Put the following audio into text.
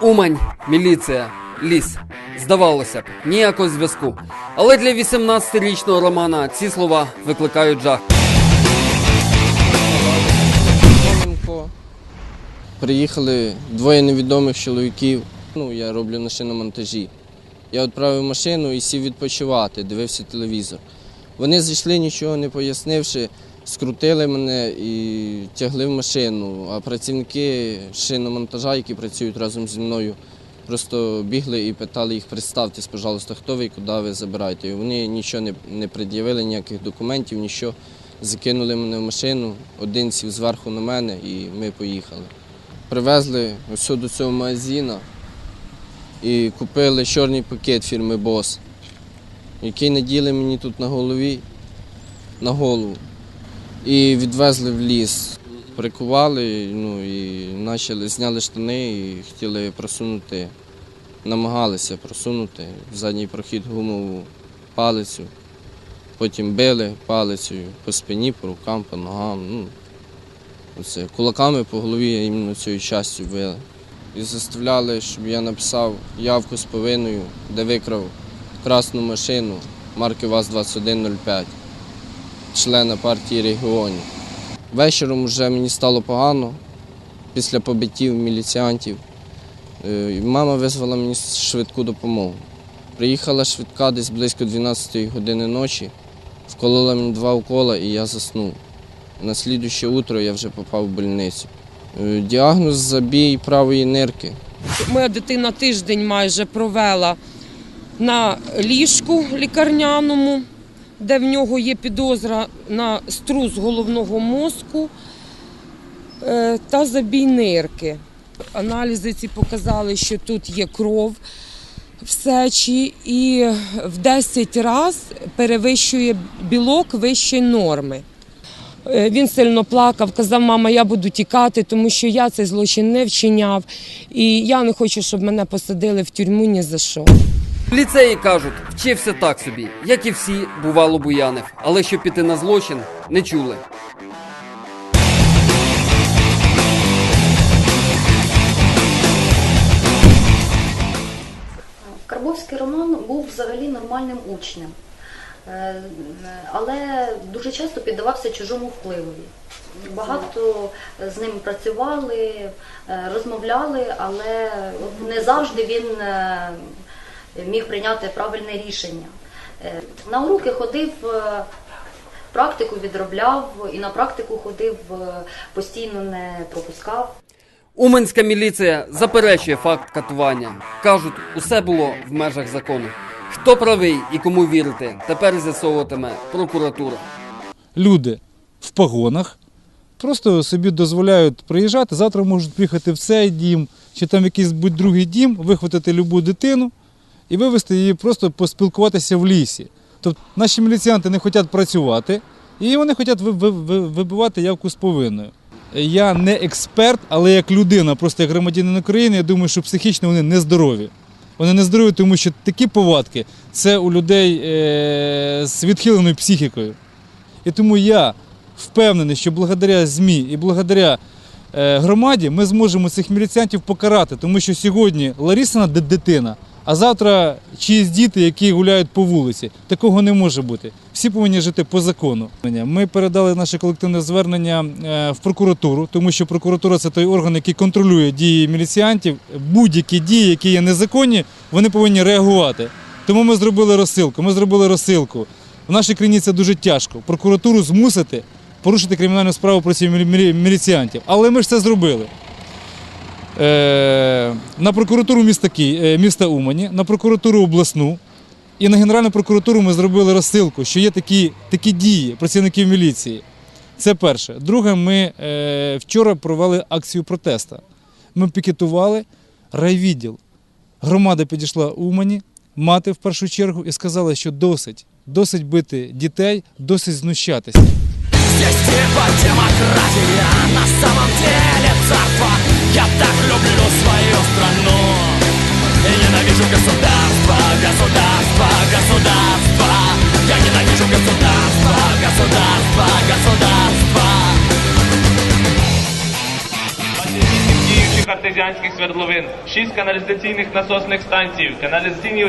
Умань, міліція, ліс. Здавалося б, ніякого зв'язку. Але для 18-річного Романа ці слова викликають жах. Приїхали двоє невідомих чоловіків. Ну, я роблю на шиномонтажі. Я відправив машину і сів відпочивати, дивився телевізор. Вони зайшли, нічого не пояснивши, скрутили мене і тягли в машину. А працівники шиномонтажа, які працюють разом зі мною, просто бігли і питали їх, представтесь, пожалуйста, хто ви і куди ви забираєте. І вони нічого не, не пред'явили, ніяких документів, нічого. Закинули мене в машину, один сів зверху на мене і ми поїхали. Привезли ось до цього магазину і купили чорний пакет фірми Бос, який наділи мені тут на голові, на голову. І відвезли в ліс. Прикували ну, і почали, зняли штани і хотіли просунути, намагалися просунути в задній прохід гумову палицю. Потім били палицею по спині, по рукам, по ногам. Ну, оце, кулаками по голові іменно цією частю били. І заставляли, щоб я написав явку з повинною, де викрав красну машину марки ВАЗ-2105, члена партії регіонів. Вечором вже мені стало погано після побиттів міліціантів. Е, Мама визвала мені швидку допомогу. Приїхала швидка десь близько 12-ї години ночі, вколола мені два укола і я заснув. На слідуще утро я вже попав в больницю. Е, Діагноз забій правої нирки. Моя дитина тиждень майже провела на ліжку лікарняному, де в нього є підозра на струс головного мозку е, та забій нирки. Аналізи ці показали, що тут є кров в сечі і в 10 разів перевищує білок вищої норми. Е, Він сильно плакав, казав, мама, я буду тікати, тому що я цей злочин не вчиняв. І я не хочу, щоб мене посадили в тюрму ні за що. В ліцеї кажуть, вчився так собі, як і всі, бувало буянив, але щоб піти на злочин, не чули. Карбовський Роман був взагалі нормальним учнем, Е, але дуже часто піддавався чужому впливові. Багато з ним працювали, е, розмовляли, але не завжди він е, міг прийняти правильне рішення. Е, На уроки ходив, е, практику відробляв і на практику ходив е, постійно не пропускав. Уманська міліція заперечує факт катування. Кажуть, усе було в межах закону. Хто правий і кому вірити, тепер з'ясовуватиме прокуратура. люди в погонах просто собі дозволяють приїжджати, завтра можуть приїхати в цей дім чи там якийсь будь-другий дім, вихватити любу дитину і вивезти її просто поспілкуватися в лісі. Тобто наші міліціянти не хочуть працювати і вони хочуть ви- ви- ви- вибивати явку з повинною. Я не експерт, але як людина, просто як громадянин України, я думаю, що психічно вони нездорові. Вони нездорові, тому що такі повадки це у людей е- з відхиленою психікою. І тому я впевнений, що благодаря ЗМІ і благодаря е, громаді ми зможемо цих міліціантів покарати, тому що сьогодні Ларісина дитина, а завтра чиїсь діти, які гуляють по вулиці. Такого не може бути. Всі повинні жити по закону. Ми передали наше колективне звернення е, в прокуратуру, тому що прокуратура це той орган, який контролює дії міліціантів. Будь-які дії, які є незаконні, вони повинні реагувати. Тому ми зробили розсилку. Ми зробили розсилку. В нашій країні це дуже тяжко. Прокуратуру змусити порушити кримінальну справу мілі- мілі- міліціантів. Але ми ж це зробили. Е, на прокуратуру міста, Ки... е, міста Умані, на прокуратуру обласну і на Генеральну прокуратуру ми зробили розсилку, що є такі, такі дії працівників міліції. Це перше. Друге, ми е, вчора провели акцію протесту. Ми пікетували райвідділ. Громада підійшла Умані, мати в першу чергу, і сказала, що досить, досить бити дітей, досить знущатися. Здесь типа демократия На самом деле царство Я так люблю свою страну И ненавижу государство, государство, государство Я ненавижу государство, государство, государство діючих артезіанських артезіанських свердловин, 6 каналізаційних насосних станцій, каналізаційні